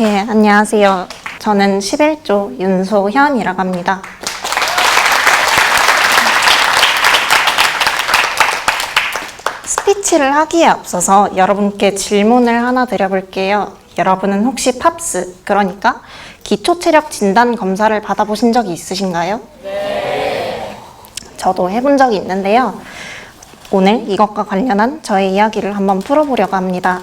예, 안녕하세요. 저는 11조 윤소현이라고 합니다. 스피치를 하기에 앞서서 여러분께 질문을 하나 드려볼게요. 여러분은 혹시 팝스, 그러니까 기초 체력 진단 검사를 받아보신 적이 있으신가요? 네. 저도 해본 적이 있는데요. 오늘 이것과 관련한 저의 이야기를 한번 풀어보려고 합니다.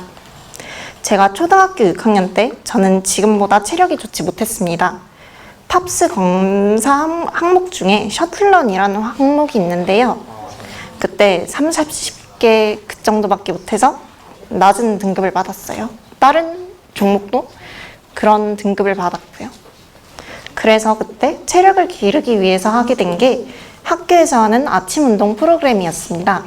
제가 초등학교 6학년 때 저는 지금보다 체력이 좋지 못했습니다. 팝스 검사 항- 항목 중에 셔틀런이라는 항목이 있는데요. 그때 3, 40개 그 정도밖에 못해서 낮은 등급을 받았어요. 다른 종목도 그런 등급을 받았고요. 그래서 그때 체력을 기르기 위해서 하게 된 게 학교에서 하는 아침 운동 프로그램이었습니다.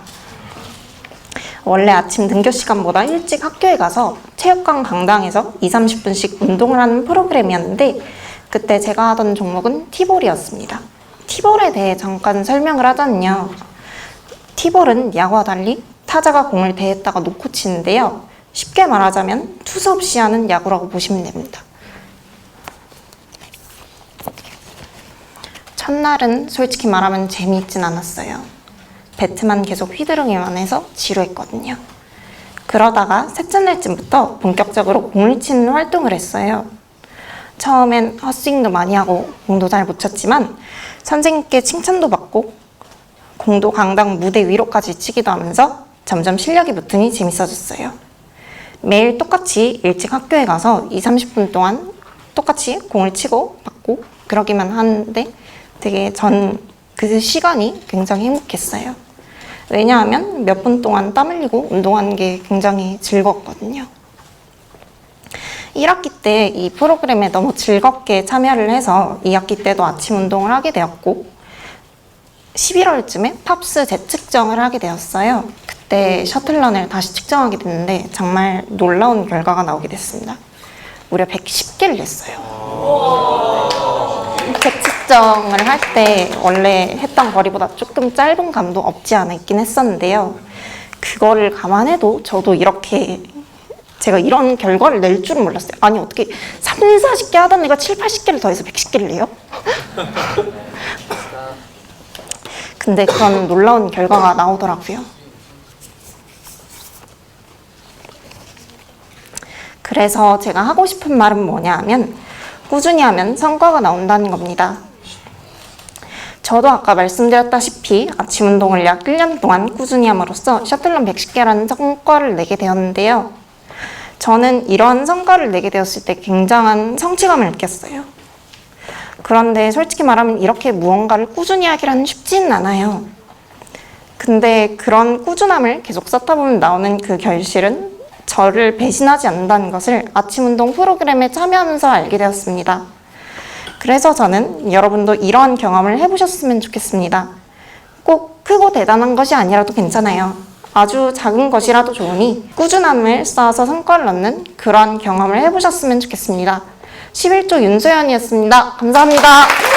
원래 아침 등교 시간보다 일찍 학교에 가서 체육관 강당에서 2, 30분씩 운동을 하는 프로그램이었는데 그때 제가 하던 종목은 티볼이었습니다. 티볼에 대해 잠깐 설명을 하자면요. 티볼은 야구와 달리 타자가 공을 대했다가 놓고 치는데요. 쉽게 말하자면 투수 없이 하는 야구라고 보시면 됩니다. 첫날은 솔직히 말하면 재미있진 않았어요. 배트만 계속 휘두르기만 해서 지루했거든요. 그러다가 셋째 날쯤부터 본격적으로 공을 치는 활동을 했어요. 처음엔 헛스윙도 많이 하고 공도 잘 못 쳤지만 선생님께 칭찬도 받고 공도 강당 무대 위로까지 치기도 하면서 점점 실력이 붙으니 재밌어졌어요. 매일 똑같이 일찍 학교에 가서 2, 30분 동안 똑같이 공을 치고 받고 그러기만 하는데 되게 전 그 시간이 굉장히 행복했어요. 왜냐하면 몇 분 동안 땀 흘리고 운동하는 게 굉장히 즐겁거든요. 1학기 때 이 프로그램에 너무 즐겁게 참여를 해서 2학기 때도 아침 운동을 하게 되었고 11월쯤에 팝스 재측정을 하게 되었어요. 그때 셔틀런을 다시 측정하게 됐는데 정말 놀라운 결과가 나오게 됐습니다. 무려 110개를 냈어요. 재측정을 할 때 원래 했던 거리보다 조금 짧은 감도 없지 않아 있긴 했었는데요. 그거를 감안해도 저도 이렇게 제가 이런 결과를 낼 줄은 몰랐어요. 아니 어떻게 3, 40개 하던 애가 7, 80개를 더해서 110개를 내요? 근데 그런 놀라운 결과가 나오더라고요. 그래서 제가 하고 싶은 말은 뭐냐 하면 꾸준히 하면 성과가 나온다는 겁니다. 저도 아까 말씀드렸다시피 아침 운동을 약 1년 동안 꾸준히 함으로써 셔틀런 110개라는 성과를 내게 되었는데요. 저는 이런 성과를 내게 되었을 때 굉장한 성취감을 느꼈어요. 그런데 솔직히 말하면 이렇게 무언가를 꾸준히 하기란 쉽지는 않아요. 근데 그런 꾸준함을 계속 쌓다 보면 나오는 그 결실은 저를 배신하지 않는다는 것을 아침 운동 프로그램에 참여하면서 알게 되었습니다. 그래서 저는 여러분도 이러한 경험을 해보셨으면 좋겠습니다. 꼭 크고 대단한 것이 아니라도 괜찮아요. 아주 작은 것이라도 좋으니 꾸준함을 쌓아서 성과를 얻는 그런 경험을 해보셨으면 좋겠습니다. 11조 윤소연이었습니다. 감사합니다.